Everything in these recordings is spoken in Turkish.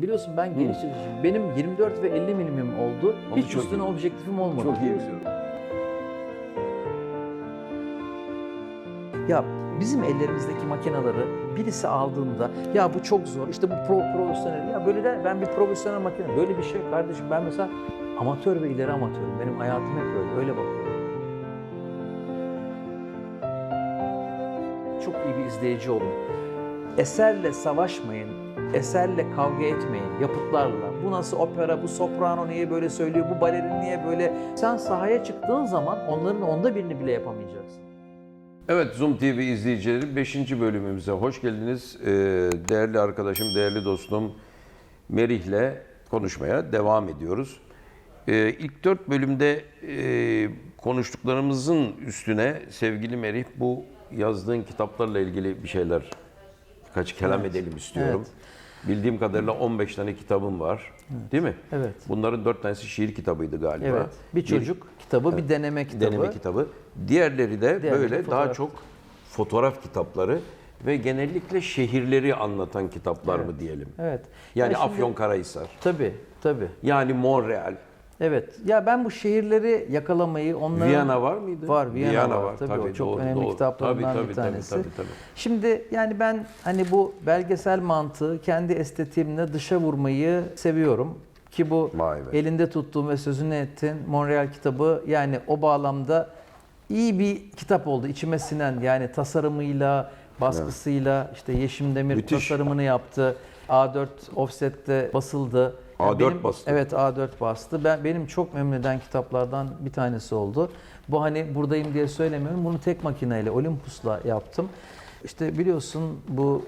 Biliyorsun ben geniş çalışıyorum. Benim 24 ve 50 milimim oldu. Onu Hiç çok üstüne iyi. objektifim olmadı. Çok iyi biliyorum. Ya bizim ellerimizdeki makineleri birisi aldığında ya bu çok zor işte bu pro, profesyonel ya böyle de ben bir profesyonel makine böyle bir şey kardeşim ben mesela amatör ve ileri amatörüm benim hayatım hep öyle öyle bakıyorum. Çok iyi bir izleyici olun. Eserle savaşmayın, eserle kavga etmeyin, yapıtlarla. Bu nasıl opera, bu soprano niye böyle söylüyor, bu balerin niye böyle... Sen sahaya çıktığın zaman onların onda birini bile yapamayacaksın. Evet Zoom TV izleyicileri 5. bölümümüze hoş geldiniz. Ee, değerli arkadaşım, değerli dostum Merih'le konuşmaya devam ediyoruz. Ee, ilk 4 bölümde e, konuştuklarımızın üstüne sevgili Merih bu yazdığın kitaplarla ilgili bir şeyler birkaç kelam edelim istiyorum. Bildiğim kadarıyla 15 tane kitabım var. Değil mi? Evet. Bunların 4 tanesi şiir kitabıydı galiba. Evet. Bir çocuk kitabı, bir deneme kitabı. deneme kitabı. Diğerleri de Diğerleri böyle fotoğraf. daha çok fotoğraf kitapları ve genellikle şehirleri anlatan kitaplar mı diyelim. Evet. Yani Ya Afyonkarahisar, Tabii, tabii. yani Montreal, Evet. Ya ben bu şehirleri yakalamayı, onların... Viyana var mıydı? Var, Viyana, var. Tabii, o Tabii, çok doğru, önemli doğru. kitaplarından Tabii, bir tabii, tanesi. Tabii, tabii, tabii. Şimdi yani ben hani bu belgesel mantığı kendi estetiğimle dışa vurmayı seviyorum. Ki bu Vay be. elinde tuttuğum ve sözünü ettin Montreal kitabı yani o bağlamda iyi bir kitap oldu. İçime sinen yani tasarımıyla, baskısıyla işte Yeşim Demir Müthiş. tasarımını yaptı. A4 offset'te basıldı. A4 Benim- bastı. Evet A4 bastı. Ben benim çok memnun eden kitaplardan bir tanesi oldu. Bu hani buradayım diye söylemiyorum. Bunu tek makineyle Olympus'la yaptım. İşte biliyorsun bu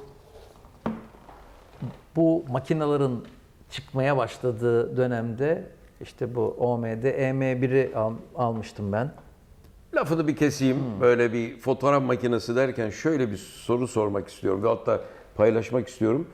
bu makinaların çıkmaya başladığı dönemde işte bu OMD EM1'i al- almıştım ben. Lafını bir keseyim. Hmm. Böyle bir fotoğraf makinesi derken şöyle bir soru sormak istiyorum ve hatta paylaşmak istiyorum.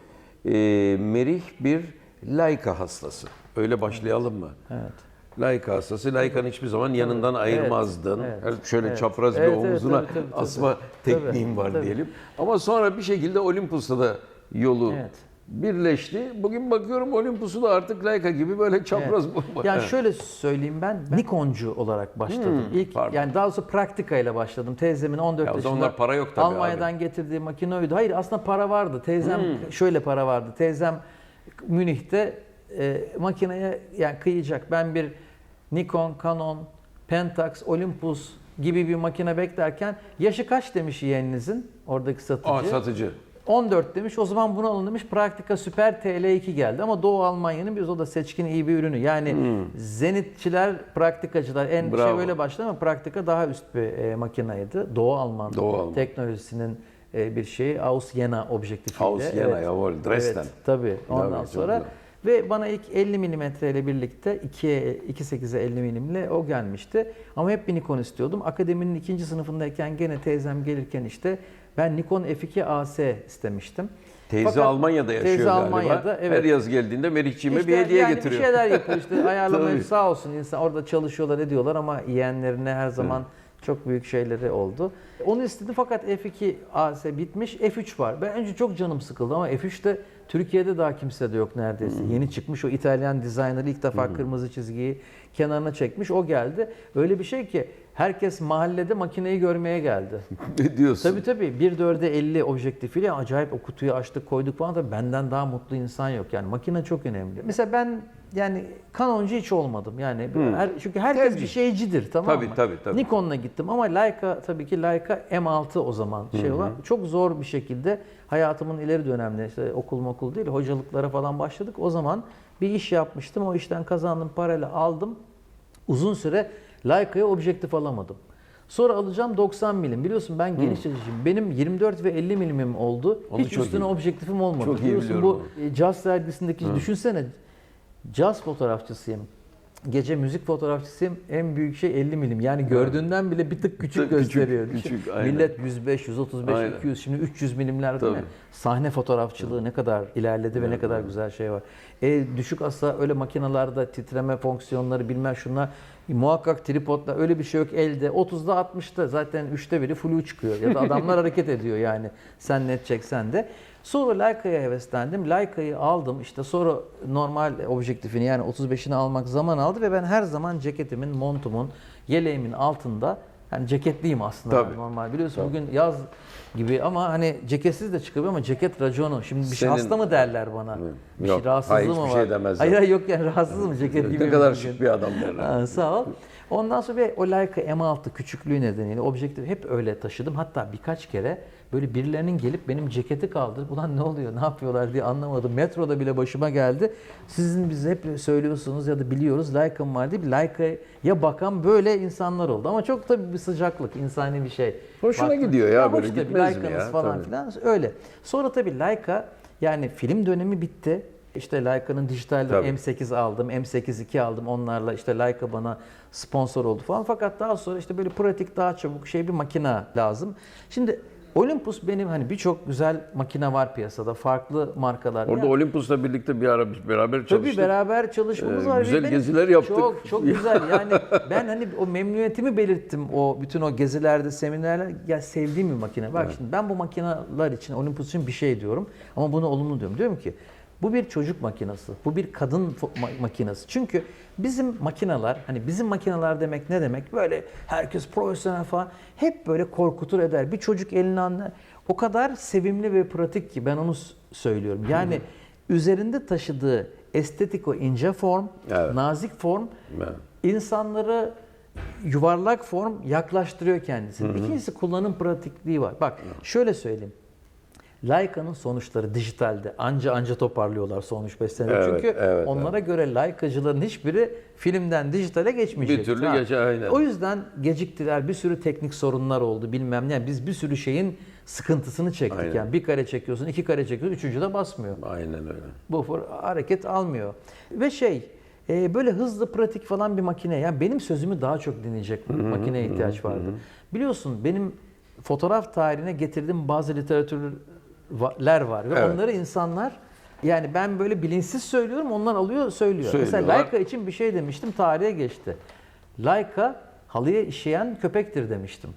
Ee, Merih bir Leica hastası. Öyle başlayalım mı? Evet. Leica hastası. Leica'nın hiçbir zaman yanından ayırmazdın. evet, Her- Şöyle evet. çapraz Evet, bir evet, omuzuna tabii, tabii, tabii. asma Tabii, tekniğim var tabii. diyelim. Ama sonra bir şekilde Olympus'ta da yolu Evet. birleşti. Bugün bakıyorum Olympus'u da artık Leica gibi böyle çapraz Evet. bu. Yani Evet. şöyle söyleyeyim ben Nikoncu olarak başladım. İlk Hmm, pardon. yani daha doğrusu praktika ile başladım. Teyzemin 14 Ya yaşında para yok Almanya'dan getirdiği makine oydu. Hayır aslında para vardı. Teyzem Hmm. şöyle para vardı. Teyzem Münih'te e, makineye yani kıyacak. Ben bir Nikon, Canon, Pentax, Olympus gibi bir makine beklerken yaşı kaç demiş yeğeninizin oradaki satıcı? Aa, satıcı. 14 demiş. O zaman bunu alın demiş. Praktika Süper TL2 geldi ama Doğu Almanya'nın biz o da seçkin iyi bir ürünü. Yani zenitçiler, praktikacılar en şey Bravo. böyle başladı ama praktika daha üst bir e, makinaydı. Doğu Alman, Doğu Alman. teknolojisinin bir şeyi. Aus Jena objektifiyle. Aus Jena, jawohl, Dresden. Evet, tabii. Ondan Tabii, çok sonra güzel. ve bana ilk 50 mm ile birlikte 2'ye 2.8'e 50 mm ile o gelmişti. Ama hep bir Nikon istiyordum. Akademinin ikinci sınıfındayken gene teyzem gelirken işte ben Nikon F2 AS istemiştim. Teyze Fakat Almanya'da yaşıyor teyze galiba. Almanya'da, evet. Her yaz geldiğinde Merihçiğime İşte bir hediye yani getiriyor. Bir şeyler yapıyor işte ayarlamayı sağ olsun insan orada çalışıyorlar ediyorlar ama yeğenlerine her zaman çok büyük şeyleri oldu. Onu istedi fakat F2 AS bitmiş F3 var. Ben önce çok canım sıkıldı ama F3 de Türkiye'de daha kimse de yok neredeyse. Yeni çıkmış o İtalyan designer ilk defa kırmızı çizgiyi kenarına çekmiş o geldi. Öyle bir şey ki herkes mahallede makineyi görmeye geldi. ne diyorsun? Tabii tabii 1.4'e 50 objektifiyle acayip o kutuyu açtık koyduk falan da benden daha mutlu insan yok. Yani makine çok önemli. Mesela ben yani Canoncu hiç olmadım. Yani her, çünkü herkes Tercih. bir şeycidir tamam Tabii, mı? tabii, tabii. Nikon'la gittim ama Leica tabii ki Leica M6 o zaman şey olan. Çok zor bir şekilde hayatımın ileri dönemlerinde işte okul okul değil hocalıklara falan başladık. O zaman bir iş yapmıştım. O işten kazandığım parayla aldım. Uzun süre Leica'ya objektif alamadım. Sonra alacağım 90 milim. Biliyorsun ben geniş çalışıyorum. Benim 24 ve 50 milimim oldu. Onu Hiç çok üstüne iyi. objektifim olmadı. Çok iyi Biliyorsun biliyorum bu e, Jazz dergisindeki düşünsene caz fotoğrafçısıyım. Gece müzik fotoğrafçısıyım. En büyük şey 50 milim. Yani gördüğünden bile bir tık küçük Küçük, gösteriyor. küçük, Düşün. aynen. Millet 105, 135, Aynen. 200 şimdi 300 milimler değil mi? Tabii. Sahne fotoğrafçılığı ne kadar ilerledi ve ne kadar güzel şey var. E, düşük asa öyle makinalarda titreme fonksiyonları bilmem şunlar Muhakkak tripodla öyle bir şey yok elde. 30'da 60'da zaten 3'te biri flu çıkıyor. Ya da adamlar hareket ediyor yani. Sen net çeksen de. Sonra Leica'ya heveslendim. Leica'yı aldım. İşte sonra normal objektifini yani 35'ini almak zaman aldı ve ben her zaman ceketimin, montumun, yeleğimin altında yani ceketliyim aslında Tabii. normal. Biliyorsun bugün yaz gibi ama hani ceketsiz de çıkıyor ama ceket raconu. Şimdi bir şey Senin- hasta mı derler bana? Bir Yok, şey rahatsızlığı hayır, mı hiçbir var? şey demezler. Hayır hayır yok yani rahatsız mı ceket gibi ne kadar şık bir adam derler. Ha, sağ ol. Ondan sonra bir o Leica M6 küçüklüğü nedeniyle objektif hep öyle taşıdım. Hatta birkaç kere böyle birilerinin gelip benim ceketi kaldırıp ulan ne oluyor ne yapıyorlar diye anlamadım. Metroda bile başıma geldi. Sizin bize hep söylüyorsunuz ya da biliyoruz Leica'm var diye bir Leica'ya bakan böyle insanlar oldu. Ama çok tabii bir sıcaklık, insani bir şey. Hoşuna gidiyor ya, hoş böyle gitmez mi ya? falan Tabii. filan öyle. Sonra tabii Leica yani film dönemi bitti. İşte Leica'nın dijital Tabii. M8 aldım, M8 II aldım. Onlarla işte Leica bana sponsor oldu falan. Fakat daha sonra işte böyle pratik, daha çabuk şey bir makine lazım. Şimdi Olympus benim hani birçok güzel makine var piyasada. Farklı markalar. Orada Ya- Olympus'la birlikte bir ara beraber Tabii çalıştık. beraber çalışmamız Ee, var. güzel Benim geziler yaptık. Çok çok güzel. Yani ben hani o memnuniyetimi belirttim o bütün o gezilerde, seminerler. Ya sevdiğim bir makine. Bak şimdi ben bu makineler için Olympus için bir şey diyorum ama bunu olumlu diyorum. Diyorum ki bu bir çocuk makinesi. Bu bir kadın fo- ma- makinesi. Çünkü bizim makineler, hani bizim makineler demek ne demek? Böyle herkes profesyonel falan. Hep böyle korkutur eder. Bir çocuk eline anlar. O kadar sevimli ve pratik ki ben onu söylüyorum. Yani üzerinde taşıdığı estetik o ince form, Evet. nazik form Evet. insanları yuvarlak form yaklaştırıyor kendisini. İkincisi kullanım pratikliği var. Bak şöyle söyleyeyim. Leica'nın sonuçları dijitalde anca anca toparlıyorlar son 3-5 senede. Evet, Çünkü evet, onlara göre Leica'cıların hiçbiri filmden dijitale geçmeyecek. Bir türlü geçe- aynen. O yüzden geciktiler. Bir sürü teknik sorunlar oldu bilmem ne. Yani biz bir sürü şeyin sıkıntısını çektik. Aynen. Yani bir kare çekiyorsun, iki kare çekiyorsun, üçüncü de basmıyor Aynen öyle. bu hareket almıyor. Ve şey e, böyle hızlı pratik falan bir makine. Yani benim sözümü daha çok dinleyecek bir makineye ihtiyaç vardı. Biliyorsun benim fotoğraf tarihine getirdiğim bazı literatürler var ve Evet. onları insanlar yani ben böyle bilinçsiz söylüyorum onlar alıyor söylüyor. Mesela. Leica için bir şey demiştim tarihe geçti. Leica halıya işeyen köpektir demiştim.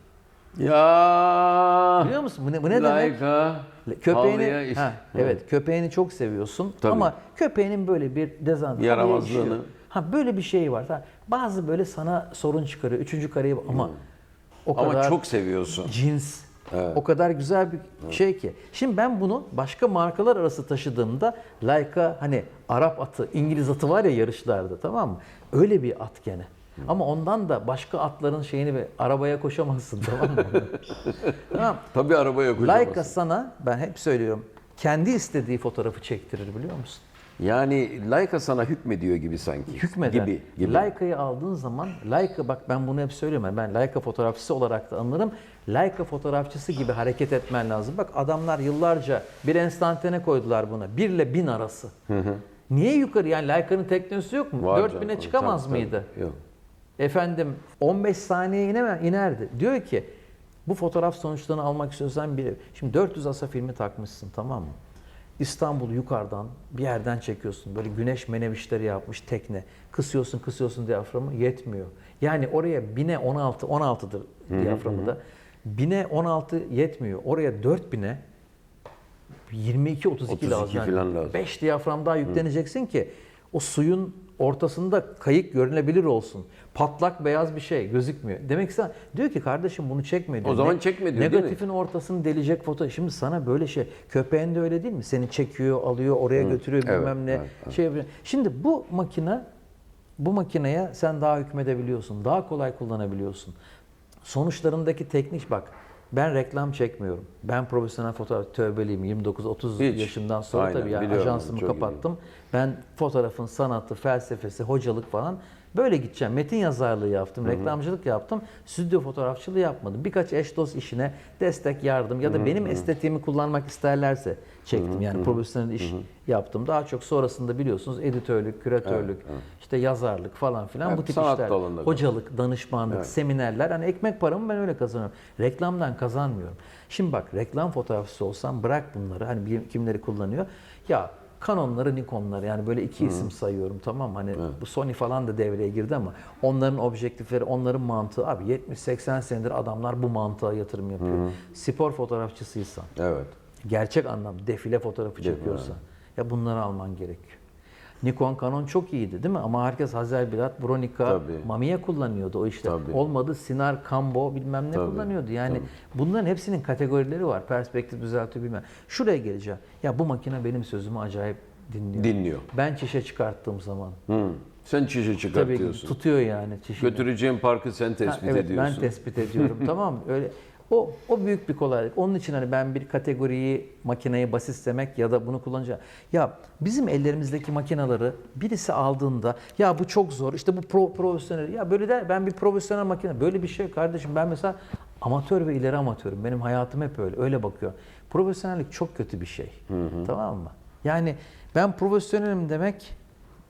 Ya Biliyor musun? Bu ne, bu ne demek? Laika, Köpeğini, halıya iş- ha, evet köpeğini çok seviyorsun Tabii. ama köpeğinin böyle bir dezavantajı Yaramazlığını. Ha böyle bir şey var. Ha, Bazı böyle sana sorun çıkarıyor. Üçüncü kareyi ama o kadar Ama çok seviyorsun. cins. Evet. O kadar güzel bir şey ki. Şimdi ben bunu başka markalar arası taşıdığımda Leica hani Arap atı, İngiliz atı var ya yarışlarda tamam mı? Öyle bir at gene. Ama ondan da başka atların şeyini ve arabaya koşamazsın tamam mı? tamam. Tabii arabaya koyamazsın. Leica sana ben hep söylüyorum kendi istediği fotoğrafı çektirir biliyor musun? Yani Leica sana hükmediyor gibi sanki. Hükmeder. Gibi. gibi. Leica'yı aldığın zaman Leica bak ben bunu hep söylüyorum. Ben Leica fotoğrafçısı olarak da anlarım. Leica fotoğrafçısı gibi hareket etmen lazım. Bak adamlar yıllarca bir enstantane koydular buna. 1 ile 1000 arası. Niye yukarı? Yani Leica'nın teknolojisi yok mu? Var 4000'e canım. çıkamaz Tabii, tabii. mıydı? Yok. Efendim 15 saniye ineme, inerdi. Diyor ki bu fotoğraf sonuçlarını almak istiyorsan bir şimdi 400 asa filmi takmışsın tamam mı? İstanbul'u yukarıdan bir yerden çekiyorsun. Böyle güneş menevişleri yapmış tekne. Kısıyorsun kısıyorsun diyaframı yetmiyor. Yani oraya bine 16 16'dır diyaframı da. Bine 16 yetmiyor. Oraya 4000'e 22 32, 32 lazım. falan lazım. 5 diyafram daha yükleneceksin ki o suyun ortasında kayık görünebilir olsun. Patlak beyaz bir şey gözükmüyor. Demek ki sen diyor ki kardeşim bunu çekme diyor. O zaman çekme diyor, değil mi? Negatifin ortasını delecek foto. Şimdi sana böyle şey köpeğin de öyle değil mi? Seni çekiyor, alıyor, oraya götürüyor Evet, bilmem ne. evet, evet. Şey yapıyor. Şimdi bu makine bu makineye sen daha hükmedebiliyorsun. Daha kolay kullanabiliyorsun. Sonuçlarındaki teknik bak. Ben reklam çekmiyorum. Ben profesyonel fotoğraf tövbeliyim. 29-30 Hiç. yaşından sonra Aynen, tabii yani biliyorum, ajansımı çok kapattım. Ben fotoğrafın sanatı, felsefesi, hocalık falan böyle gideceğim. Metin yazarlığı yaptım, reklamcılık yaptım. Stüdyo fotoğrafçılığı yapmadım. Birkaç eş dost işine destek, yardım ya da benim estetiğimi kullanmak isterlerse çektim. Yani profesyonel iş yaptım. Daha çok sonrasında biliyorsunuz editörlük, küratörlük, işte yazarlık falan filan Hep bu tip işler. dalında. Hocalık, danışmanlık, Evet. seminerler. Hani ekmek paramı ben öyle kazanıyorum. Reklamdan kazanmıyorum. Şimdi bak reklam fotoğrafçısı olsam bırak bunları. Hani kimleri kullanıyor. Ya Canon'ları, Nikon'ları yani böyle iki isim sayıyorum tamam? Hani bu Sony falan da devreye girdi ama onların objektifleri, onların mantığı abi 70-80 senedir adamlar bu mantığa yatırım yapıyor. Spor fotoğrafçısıysan, Evet. gerçek anlamda defile fotoğrafı çekiyorsan ya bunları alman gerekiyor. Nikon Canon çok iyiydi değil mi? Ama herkes Hasselblad, Bronica, Tabii. Mamiya kullanıyordu o işte. Tabii. Olmadı Sinar, Cambo bilmem ne Tabii, kullanıyordu. Yani bunların hepsinin kategorileri var. Perspektif düzeltiyor bilmem. Şuraya geleceğim. Ya bu makine benim sözümü acayip dinliyor. Dinliyor. Ben çişe çıkarttığım zaman. Hı. Sen çişi Tabii çıkartıyorsun. tutuyor yani çişini. Götüreceğin parkı sen Ha, tespit evet, ediyorsun. ben tespit ediyorum tamam? Öyle o o büyük bir kolaylık. Onun için hani ben bir kategoriyi makineyi basitlemek ya da bunu kullanacağım. Ya bizim ellerimizdeki makinaları birisi aldığında ya bu çok zor. işte bu pro, profesyonel. Ya böyle de ben bir profesyonel makine. Böyle bir şey kardeşim. Ben mesela amatör ve ileri amatörüm. Benim hayatım hep öyle. Öyle bakıyor. Profesyonellik çok kötü bir şey. Tamam mı? Yani ben profesyonelim demek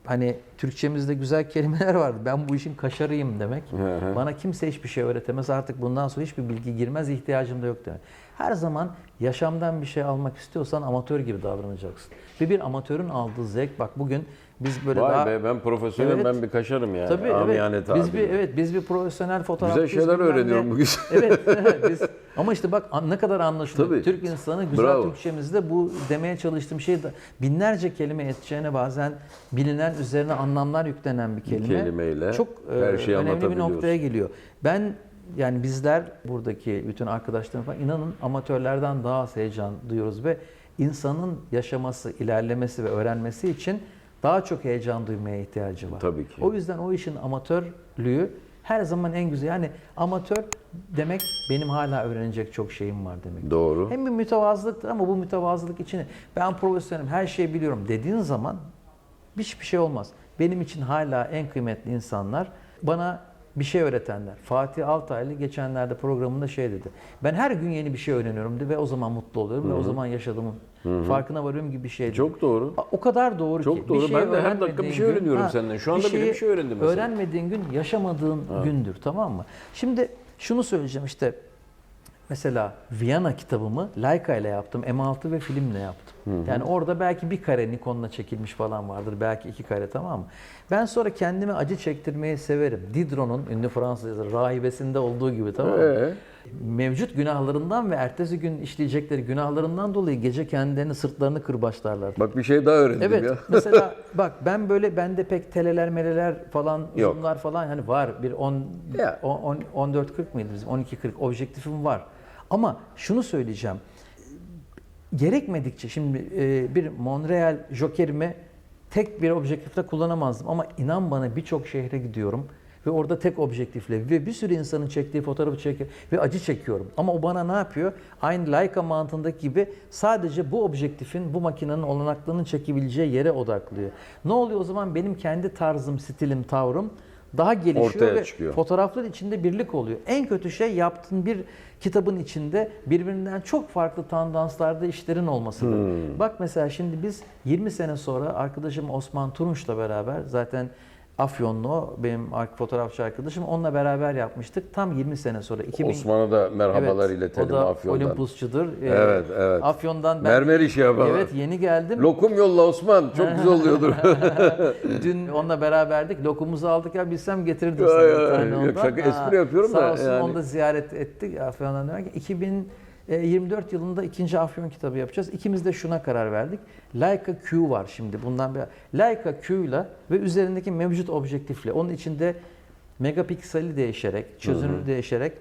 hani Türkçemizde güzel kelimeler vardı. Ben bu işin kaşarıyım demek. hı. Bana kimse hiçbir şey öğretemez. Artık bundan sonra hiçbir bilgi girmez. ihtiyacım da yok demek. Her zaman yaşamdan bir şey almak istiyorsan amatör gibi davranacaksın. Ve bir amatörün aldığı zevk bak bugün biz böyle Vay daha be ben profesyonelim Evet. ben bir kaşarım yani. Tabii evet. Biz bir tabirle. evet biz bir profesyonel fotoğrafçıyız. Güzel şeyler öğreniyorum bugün. evet, evet, biz ama işte bak ne kadar anlaşılıyor. Tabii. Türk insanı güzel Bravo. Türkçemizde bu demeye çalıştığım şey de binlerce kelime edeceğine bazen bilinen üzerine anlamlar yüklenen bir kelime. kelimeyle çok e, her şeyi önemli bir noktaya geliyor. Ben yani bizler buradaki bütün arkadaşlarım falan inanın amatörlerden daha az heyecan duyuyoruz ve insanın yaşaması, ilerlemesi ve öğrenmesi için daha çok heyecan duymaya ihtiyacı var. Tabii ki. O yüzden o işin amatörlüğü her zaman en güzel. Yani amatör demek benim hala öğrenecek çok şeyim var demek. Doğru. Hem bir mütevazılıktır ama bu mütevazılık içine ben profesyonelim, her şeyi biliyorum dediğin zaman hiçbir şey olmaz. Benim için hala en kıymetli insanlar bana bir şey öğretenler. Fatih Altaylı geçenlerde programında şey dedi. Ben her gün yeni bir şey öğreniyorum dedi ve o zaman mutlu oluyorum ve o zaman yaşadığımın farkına varıyorum gibi bir şey. dedi. Çok doğru. O kadar doğru Çok ki. doğru. şeyi Ben de her dakika bir şey gün- öğreniyorum senden. Şu anda bile şeyi bir şey öğrendim mesela. Öğrenmediğin gün yaşamadığın gündür tamam mı? Şimdi şunu söyleyeceğim işte mesela Viyana kitabımı Leica ile yaptım. M6 ve filmle yaptım. Yani orada belki bir kare Nikon'la çekilmiş falan vardır. Belki iki kare tamam mı? Ben sonra kendime acı çektirmeyi severim. Diderot'un ünlü Fransız yazarı rahibesinde olduğu gibi tamam mı? Ee? Mevcut günahlarından ve ertesi gün işleyecekleri günahlarından dolayı gece kendilerini sırtlarını kırbaçlarlar. Bak bir şey daha öğrendim Evet. ya. mesela bak ben böyle bende pek teleler meleler falan Yok. uzunlar falan hani var. Bir 10 Ya. 10 14 40 mıydı bizim 12 40 objektifim var. Ama şunu söyleyeceğim. Gerekmedikçe şimdi e, bir Montreal Joker'imi tek bir objektifle kullanamazdım ama inan bana birçok şehre gidiyorum ve orada tek objektifle ve bir sürü insanın çektiği fotoğrafı çekiyor ve acı çekiyorum. Ama o bana ne yapıyor? Aynı Leica mantığındaki gibi sadece bu objektifin, bu makinenin olanaklarının çekebileceği yere odaklıyor. Ne oluyor o zaman? Benim kendi tarzım, stilim, tavrım daha gelişiyor Ortaya ve çıkıyor. fotoğraflar içinde birlik oluyor. En kötü şey yaptığın bir kitabın içinde birbirinden çok farklı tandanslarda işlerin olmasıdır. Hmm. Bak mesela şimdi biz 20 sene sonra arkadaşım Osman Turunç'la beraber zaten Afyonlu benim fotoğrafçı arkadaşım onunla beraber yapmıştık. Tam 20 sene sonra 2000 Osman'a da merhabalar Evet, iletelim o da Afyon'dan. Olimpusçudur. Ee, Evet, evet. Afyon'dan ben Mermer işi yapalım. Evet yeni geldim. Lokum yolla Osman. Çok güzel oluyordur. Dün onunla beraberdik. Lokumuzu aldık ya bilsem getirirdim sana bir tane yok, şaka, espri yapıyorum sağ da olsun yani. onu da ziyaret ettik Afyon'dan dönerken. 2024 yılında ikinci Afyon kitabı yapacağız. İkimiz de şuna karar verdik. Leica Q var şimdi bundan bir. Leica Q ile ve üzerindeki mevcut objektifle onun içinde megapikseli değişerek, çözünürlüğü değişerek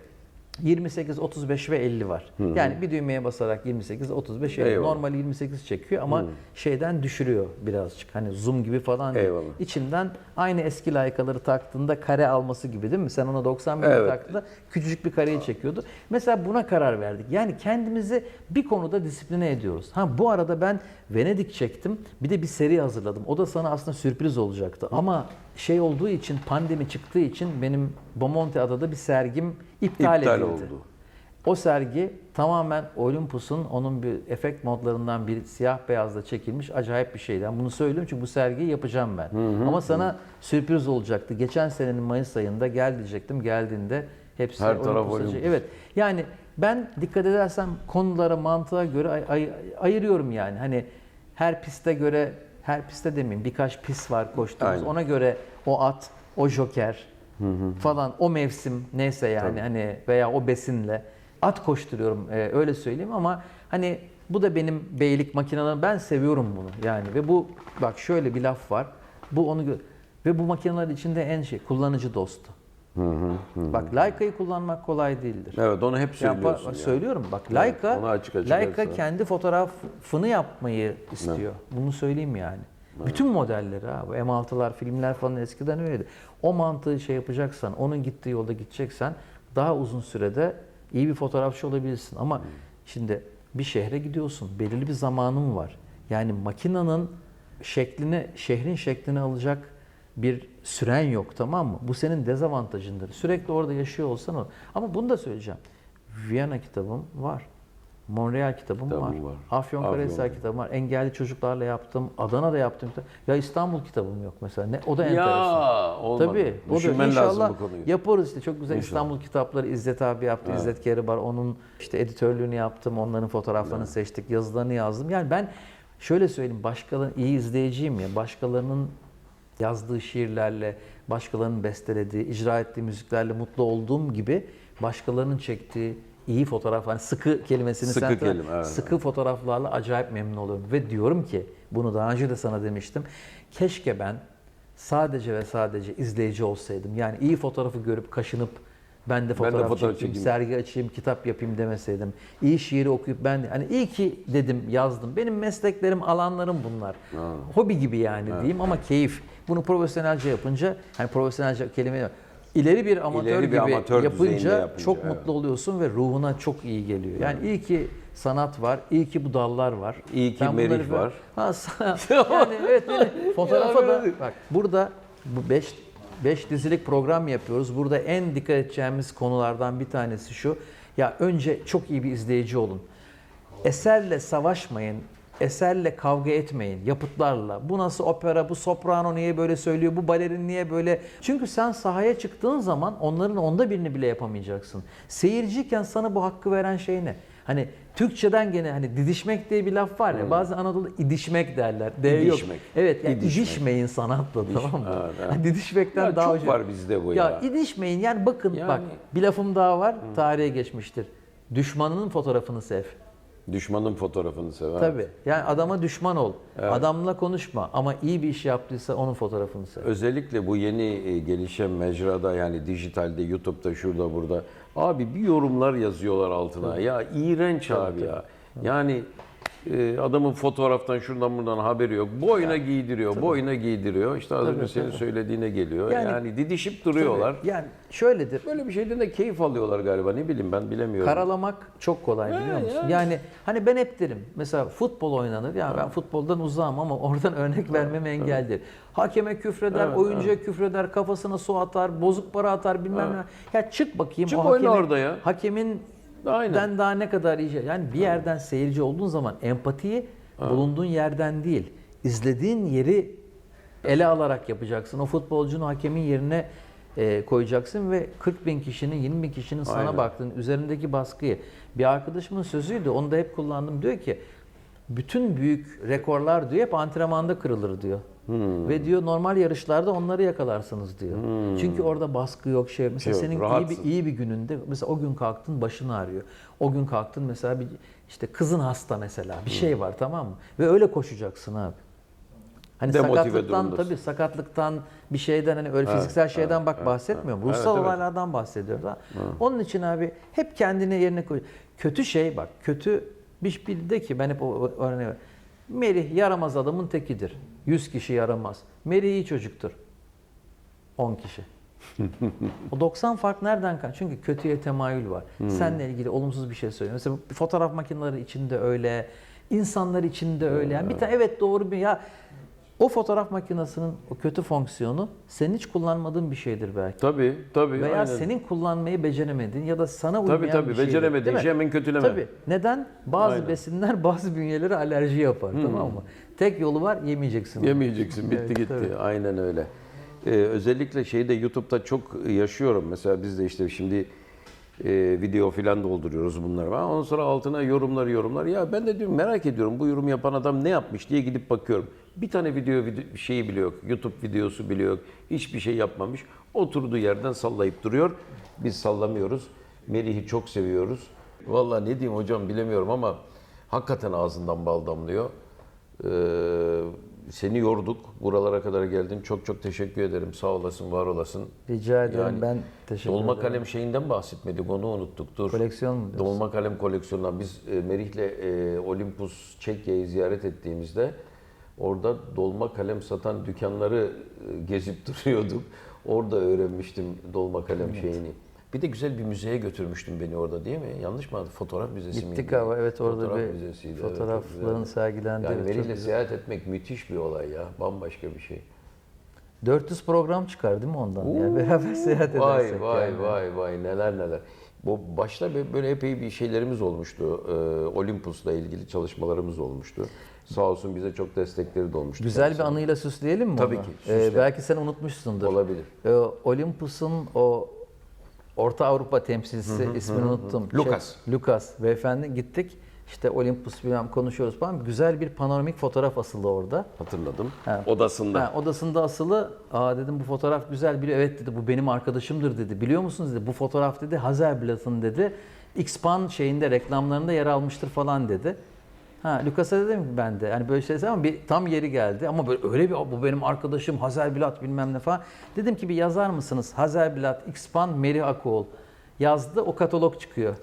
28, 35 ve 50 var. Yani bir düğmeye basarak 28, 35, 50. Eyvallah. Normal 28 çekiyor ama şeyden düşürüyor birazcık. Hani zoom gibi falan değil. Eyvallah. İçinden aynı eski laykaları taktığında kare alması gibi değil mi? Sen ona 90 mm Evet. taktığında küçücük bir kareyi çekiyordu. Mesela buna karar verdik. Yani kendimizi bir konuda disipline ediyoruz. Ha bu arada ben Venedik çektim. Bir de bir seri hazırladım. O da sana aslında sürpriz olacaktı. Ama şey olduğu için pandemi çıktığı için benim Bomonti adada bir sergim iptal, İptal edildi. oldu. O sergi tamamen Olympus'un onun bir efekt modlarından bir siyah beyazla çekilmiş acayip bir şeydi. Yani bunu söylüyorum çünkü bu sergiyi yapacağım ben. Ama sana sürpriz olacaktı. Geçen senenin Mayıs ayında gel diyecektim. Geldiğinde hepsi Her taraf Olympus. çek- Evet. Yani ben dikkat edersem konulara mantığa göre ay- ay- ayırıyorum yani. Hani her piste göre her piste demeyeyim birkaç pist var koştuğumuz. Aynen. Ona göre o at, o joker falan o mevsim neyse yani Tabii. hani veya o besinle at koşturuyorum e, öyle söyleyeyim ama hani bu da benim beylik makinelerim ben seviyorum bunu yani ve bu bak şöyle bir laf var bu onu ve bu makineler içinde en şey kullanıcı dostu. Bak Leica'yı kullanmak kolay değildir. Evet onu hep söylüyorsun. ya. söylüyorum bak Evet, Leica, onu açık açık Leica kendi fotoğrafını yapmayı istiyor. Bunu söyleyeyim yani. Bütün modelleri ha bu M6'lar filmler falan eskiden öyleydi. O mantığı şey yapacaksan, onun gittiği yolda gideceksen daha uzun sürede iyi bir fotoğrafçı olabilirsin. Ama şimdi bir şehre gidiyorsun. Belirli bir zamanın var. Yani makinanın şeklini, şehrin şeklini alacak bir süren yok tamam mı? Bu senin dezavantajındır. Sürekli orada yaşıyor olsan o. Ama bunu da söyleyeceğim. Viyana kitabım var. Montreal kitabım Kitabım var. var. Afyonkarahisar Afyon. kitabım var. Engelli çocuklarla yaptım. Adana'da yaptım. Ya İstanbul kitabım yok mesela. Ne? O da enteresan. Ya olmadı. Tabii. O da Düşünmen lazım inşallah bu konuyu. yaparız işte. Çok güzel İnşallah. İstanbul kitapları İzzet abi yaptı. Evet. İzzet Keribar. Onun işte editörlüğünü yaptım. Onların fotoğraflarını seçtik. Yazılarını yazdım. Yani ben şöyle söyleyeyim. Başkalarının iyi izleyiciyim ya. Başkalarının yazdığı şiirlerle, başkalarının bestelediği, icra ettiği müziklerle mutlu olduğum gibi başkalarının çektiği iyi fotoğraf, hani sıkı kelimesini Sıkı sen kelime, evet, sıkı fotoğraflarla acayip memnun oluyorum. Ve diyorum ki, bunu daha önce de sana demiştim, keşke ben sadece ve sadece izleyici olsaydım. Yani iyi fotoğrafı görüp kaşınıp ben de fotoğraf, fotoğraf çekeyim, çekeyim. sergi açayım, kitap yapayım demeseydim. İyi şiiri okuyup ben de, hani iyi ki dedim, yazdım. Benim mesleklerim, alanlarım bunlar. Hobi gibi yani diyeyim ama keyif. Bunu profesyonelce yapınca, hani profesyonelce kelime ileri bir amatör İleri bir gibi amatör yapınca, yapınca, çok evet. mutlu oluyorsun ve ruhuna çok iyi geliyor. Yani iyi ki sanat var, iyi ki bu dallar var. İyi ki Ben böyle- var. Ha, yani evet böyle fotoğrafa da bak burada bu 5 5 dizilik program yapıyoruz. Burada en dikkat edeceğimiz konulardan bir tanesi şu. Ya önce çok iyi bir izleyici olun. Eserle savaşmayın. Eserle kavga etmeyin yapıtlarla. Bu nasıl opera, bu soprano niye böyle söylüyor, bu balerin niye böyle? Çünkü sen sahaya çıktığın zaman onların onda birini bile yapamayacaksın. Seyirciyken sana bu hakkı veren şey ne? Hani Türkçeden gene hani didişmek diye bir laf var ya. Bazı Anadolu idişmek derler. D yok. Evet yani İdişmek. idişmeyin sanatla tamam mı? evet, evet. Didişmekten Ya daha çok hoş. var bizde bu ya. Ya idişmeyin yani bakın Yani- bak bir lafım daha var. Tarihe geçmiştir. Düşmanının fotoğrafını sev. Düşmanın fotoğrafını sever. Tabii. Yani adama düşman ol. Adamla konuşma ama iyi bir iş yaptıysa onun fotoğrafını sev. Özellikle bu yeni e, gelişen mecrada yani dijitalde, YouTube'da, şurada, burada. Abi bir yorumlar yazıyorlar altına. Ya iğrenç abi ya. Yani e, adamın fotoğraftan şuradan buradan haberi yok. Boyuna giydiriyor, boyuna giydiriyor. İşte az önce Tabii, senin tabii. söylediğine geliyor. Yani- Yani, didişip duruyorlar. Yani şöyledir. Böyle bir şeyden de keyif alıyorlar galiba. Ne bileyim ben bilemiyorum. Karalamak çok kolay biliyor musun? yani. Yani hani ben hep derim mesela futbol oynanır ya ben futboldan uzağım ama oradan örnek vermem engeldir. Hakeme küfreder, Evet, oyuncuya küfreder, kafasına su atar, bozuk para atar bilmem ne. Ya çık bakayım Çık o hakemin, orada ya. Hakemin Aynen. den daha ne kadar iyi şey. Yani bir yerden seyirci olduğun zaman empatiyi bulunduğun yerden değil, izlediğin yeri ele alarak yapacaksın. O futbolcunun hakemin yerine e, koyacaksın ve 40 bin kişinin, 20 bin kişinin sana Aynen. baktığın üzerindeki baskıyı. Bir arkadaşımın sözüydü, onu da hep kullandım. Diyor ki, bütün büyük rekorlar diyor hep antrenmanda kırılır diyor. Hmm. Ve diyor normal yarışlarda onları yakalarsınız diyor. Çünkü orada baskı yok şey. Mesela Şey yok, senin iyi rahatsın. bir iyi bir gününde mesela o gün kalktın başın ağrıyor. O gün kalktın mesela bir işte kızın hasta mesela bir şey var tamam mı? Ve öyle koşacaksın abi. Hani Demotive sakatlıktan durumdasın. tabii sakatlıktan bir şeyden hani öyle fiziksel şeyden bak bahsetmiyorum. evet. Ruhsal Evet, evet. olaylardan bahsediyoruz. Ha. Onun için abi hep kendine yerine koy. Kötü şey bak kötü bir, bir de ki ben hep o o örneği ver- Merih yaramaz adamın tekidir. 100 kişi yaramaz. Merih iyi çocuktur. 10 kişi. o 90 fark nereden kan? Çünkü kötüye temayül var. Seninle ilgili olumsuz bir şey söylüyor. Mesela fotoğraf makineleri içinde öyle, insanlar içinde öyle. Yani bir tane evet doğru bir ya o fotoğraf makinesinin o kötü fonksiyonu senin hiç kullanmadığın bir şeydir belki. Tabii, tabii. Veya aynen. senin kullanmayı beceremediğin ya da sana uymayan Tabii tabii bir şeydir. beceremediğin şey hemen kötüleme. Tabii. Neden? Bazı Aynen. besinler bazı bünyelere alerji yapar tamam mı? Tek yolu var yemeyeceksin. onu. Yemeyeceksin. Bitti Evet, gitti. tabii. Aynen öyle. Ee, özellikle şeyde YouTube'da çok yaşıyorum. Mesela biz de işte şimdi e, video filan dolduruyoruz bunları. falan. Ondan sonra altına yorumlar yorumlar. Ya ben de diyorum merak ediyorum bu yorum yapan adam ne yapmış diye gidip bakıyorum. Bir tane video, video şeyi bile yok. YouTube videosu bile yok. Hiçbir şey yapmamış. Oturduğu yerden sallayıp duruyor. Biz sallamıyoruz. Melih'i çok seviyoruz. Vallahi ne diyeyim hocam bilemiyorum ama hakikaten ağzından bal damlıyor. Ee, seni yorduk. Buralara kadar geldin. Çok çok teşekkür ederim. Sağ olasın, var olasın. Rica ederim. Yani ben teşekkür Dolma ederim. kalem şeyinden bahsetmedik. Onu unuttuk. Dur. Koleksiyon mu diyorsun? Dolma kalem koleksiyonundan. Biz e, Merih'le e, Olympus Çekya'yı ziyaret ettiğimizde orada dolma kalem satan dükkanları e, gezip duruyorduk. Orada öğrenmiştim dolma kalem şeyini. Bir de güzel bir müzeye götürmüştün beni orada değil mi? Yanlış mı? Fotoğraf müzesi miydi? Gittik ama evet orada Fotoğraf bir müzesiydi, evet, fotoğrafların güzeldi. sergilendiği. Yani güzel. seyahat etmek müthiş bir olay ya. Bambaşka bir şey. 400 program çıkar değil mi ondan? Yani beraber seyahat edersek. Vay vay yani. vay vay neler neler. Bu başta böyle- epey bir şeylerimiz olmuştu. Ee, Olympus'la ilgili çalışmalarımız olmuştu. Sağ olsun bize çok destekleri de olmuştu. Güzel bir kendisinin. anıyla süsleyelim mi Tabii onu? ki, Ee, belki sen unutmuşsundur. Olabilir. Ee, Olympus'un o Orta Avrupa temsilcisi ismini unuttum. Lucas. Şey, Lucas beyefendi gittik. İşte Olympus bilmem konuşuyoruz falan. Güzel bir panoramik fotoğraf asılı orada. Hatırladım. Ha. Odasında. Ha, odasında asılı. Aa dedim bu fotoğraf güzel biliyor. Evet dedi bu benim arkadaşımdır dedi. Biliyor musunuz dedi. Bu fotoğraf dedi Hazerblatt'ın dedi. Xpan şeyinde reklamlarında yer almıştır falan dedi. Ha Lucas'a dedim ki ben de hani böyle şeyler ama bir tam yeri geldi ama böyle öyle bir bu benim arkadaşım Hazerblatt bilmem ne falan. Dedim ki bir yazar mısınız? Hazerblatt, Xpan, Merih Akol. Yazdı o katalog çıkıyor.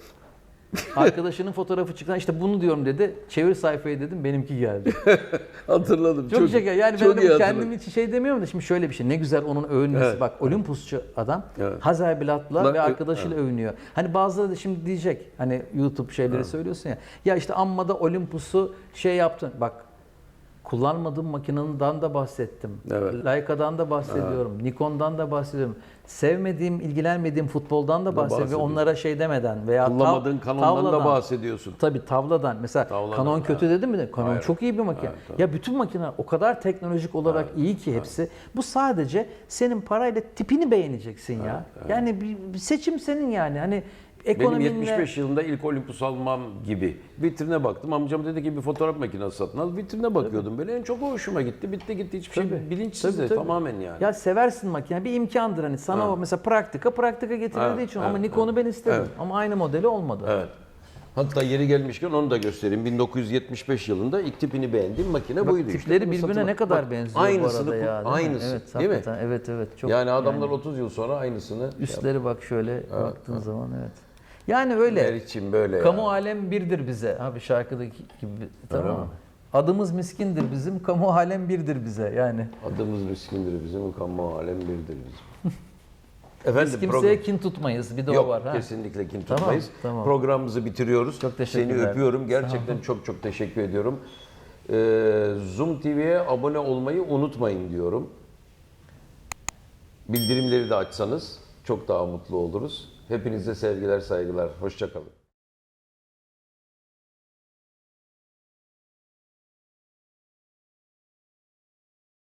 Arkadaşının fotoğrafı çıkan işte bunu diyorum dedi. Çevir sayfayı dedim benimki geldi. Hatırladım. Çok, şeker. Yani çok ben kendim için şey demiyorum da şimdi şöyle bir şey. Ne güzel onun övünmesi. Evet. Bak Olympusçu adam Evet. Hazerblatt'la Bak, ve arkadaşıyla övünüyor. Hani bazıları da şimdi diyecek. Hani YouTube şeyleri söylüyorsun ya. Ya işte amma da Olympus'u şey yaptın. Bak kullanmadığım makineden de bahsettim. Evet. Leica'dan da bahsediyorum. Nikon'dan da bahsediyorum. Sevmediğim, ilgilenmediğim futboldan da bahsediyorum. Ve onlara şey demeden veya tav- Kullanmadığın kanondan da tavladan. bahsediyorsun. Tabii tavladan. Mesela Tavladan, kanon kötü dedim mi? Kanon Hayır. çok iyi bir makine. Evet, tabii. ya bütün makineler o kadar teknolojik olarak iyi ki hepsi. Bu sadece senin parayla tipini beğeneceksin ya. Yani bir, bir seçim senin yani. Hani Benim ekonominle 75 yılında ilk Olympus almam gibi. Vitrine baktım. Amcam dedi ki bir fotoğraf makinesi satın al. Vitrine bakıyordum böyle. En çok o hoşuma gitti. Bitti gitti. Hiçbir şey Tabii. bilinçsiz Tabii, tabii. tamamen yani. Ya seversin makine. Bir imkandır hani sana o mesela praktika praktika getirdiği Evet, için evet, ama Nikon'u ben istedim. evet. Ama aynı modeli olmadı. Evet. Hatta yeri gelmişken onu da göstereyim. 1975 yılında ilk tipini beğendiğim makine buydu işte. Tipleri Bunu birbirine satın- ne kadar Bak, benziyor aynısını, bu arada ya. değil mi? Aynısı. Evet, değil mi? Evet evet. Çok, yani adamlar 30 yıl sonra aynısını. Üstleri bak şöyle baktığın zaman evet. Yani öyle. Meriç'im böyle Kamu ya. alem birdir bize. Abi şarkıdaki gibi tamam Öyle mı? Adımız miskindir bizim, kamu alem birdir bize yani. Adımız miskindir bizim, kamu alem birdir bizim. Efendim Biz kimseye program- kin tutmayız. Bir de o Yok var. Ha? kesinlikle kin Tamam, tutmayız. tamam. Programımızı bitiriyoruz. Çok teşekkürler. Seni öpüyorum. Gerçekten çok çok teşekkür ediyorum. Ee, Zoom TV'ye abone olmayı unutmayın diyorum. Bildirimleri de açsanız çok daha mutlu oluruz. Hepinize sevgiler, saygılar. Hoşçakalın.